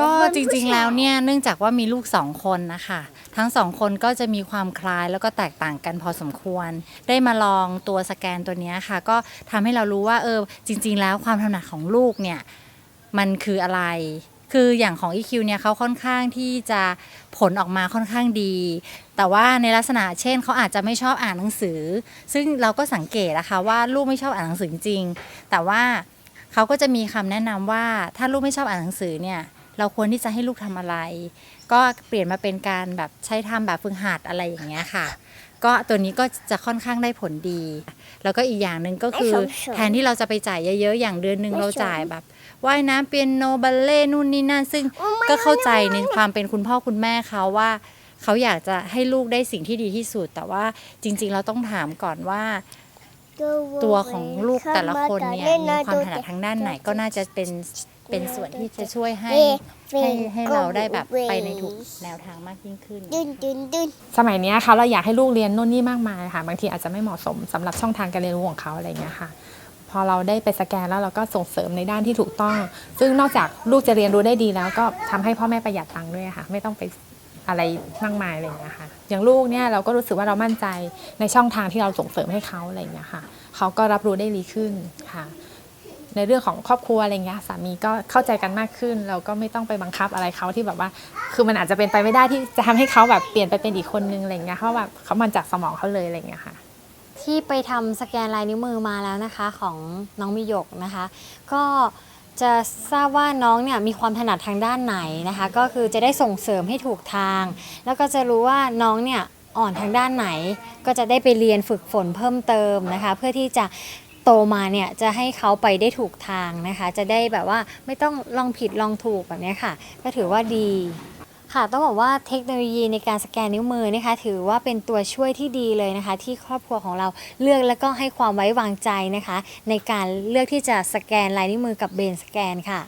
ก็จริงๆแล้วเนี่ยเนื่องจากว่ามีลูกสองคนนะคะทั้งสองคนก็จะมีความคล้ายแล้วก็แตกต่างกันพอสมควร ได้มาลองตัวสแกนตัวเนี้ยค่ะ ก็ทำให้เรารู้ว่าเออจริง ๆ แล้วความถนัดของลูกเนี่ยมันคืออะไร คืออย่างของ EQ เนี่ยเขาค่อนข้างที่จะผลออกมาค่อนข้างดี แต่ว่าในลักษณะเช่นเขาอาจจะไม่ชอบอ่านหนังสือ ซึ่งเราก็สังเกตนะคะว่าลูกไม่ชอบอ่านหนังสือจริงๆแต่ว่าเขาก็จะมีคำแนะนำว่าถ้าลูกไม่ชอบอ่านหนังสือเนี่ย เราควรที่จะให้ลูกทำอะไร ก็เปลี่ยนมาเป็นการแบบใช้ทำแบบฝึกหัดอะไรอย่างเงี้ยค่ะ ก็ตัวนี้ก็จะค่อนข้างได้ผลดี แล้วก็อีกอย่างหนึ่งก็คือไม่สมส่วนแทนที่เราจะไปจ่ายเยอะๆ อย่างเดือนหนึ่งไม่เราสมจ่ายแบบว่ายน้ำเปียโนบัลเล่นู่นนี่นั่น ซึ่งก็เข้าใจในความเป็นคุณพ่อคุณแม่เขาว่าเขาอยากจะให้ลูกได้สิ่งที่ดีที่สุด แต่ว่าจริง ๆ เราต้องถามก่อนว่า ตัวของลูกแต่ละคนเนี่ยมีความถนัดทางด้านไหนก็น่าจะเป็นเป็นส่วนที่จะช่วยให้ให้ให้เราได้แบบไปในถูกแนวทางมากยิ่งขึ้นดึนดึนดึนสมัยนี้ค่ะเราอยากให้ลูกเรียนโน่นนี่มากมายค่ะ บางทีอาจจะไม่เหมาะสมสำหรับช่องทางการเรียนรู้ของเขาอะไรอย่างเงี้ยค่ะ พอเราได้ไปสแกนแล้วเราก็ส่งเสริมในด้านที่ถูกต้อง ซึ่งนอกจากลูกจะเรียนรู้ได้ดีแล้วก็ทำให้พ่อแม่ประหยัดตังค์ด้วยค่ะ ไม่ต้องไป อะไรมากมายอะไรอย่างเงี้ยค่ะอย่างลูกเนี่ยเราก็รู้สึกว่าเรามั่นใจในช่องทางที่เราส่งเสริมให้เขาอะไรอย่างเงี้ยค่ะเขาก็รับรู้ได้ดีขึ้นค่ะ ในเรื่องของครอบครัวอะไรเงี้ยสามีก็เข้าใจกันมากขึ้น เราก็ไม่ต้องไปบังคับอะไรเขาที่แบบว่า คือมันอาจจะเป็นไปไม่ได้ที่จะทำให้เขาแบบเปลี่ยนไปเป็นอีกคนนึงอะไรเงี้ยเพราะแบบเขามันจากสมองเขาเลยอะไรเงี้ยค่ะที่ไปทำสแกนลายนิ้วมือมาแล้วนะคะของน้องมิยกนะคะ ก็ จะทราบว่าน้องเนี่ยมีความถนัดทางด้านไหนนะคะ ก็คือจะได้ส่งเสริมให้ถูกทาง แล้วก็จะรู้ว่าน้องเนี่ยอ่อนทางด้านไหน ก็จะได้ไปเรียนฝึกฝนเพิ่มเติมนะคะ เพื่อที่จะโตมาเนี่ยจะให้เขาไปได้ถูกทางนะคะ จะได้แบบว่าไม่ต้องลองผิดลองถูกแบบนี้ค่ะ ก็ถือว่าดี ค่ะต้องบอกว่าเทคโนโลยีในการสแกนนิ้วมือนะคะ ถือว่าเป็นตัวช่วยที่ดีเลยนะคะ ที่ครอบครัวของเราเลือกแล้วก็ให้ความไว้วางใจนะคะ ในการเลือกที่จะสแกนลายนิ้วมือกับเบนสแกนค่ะ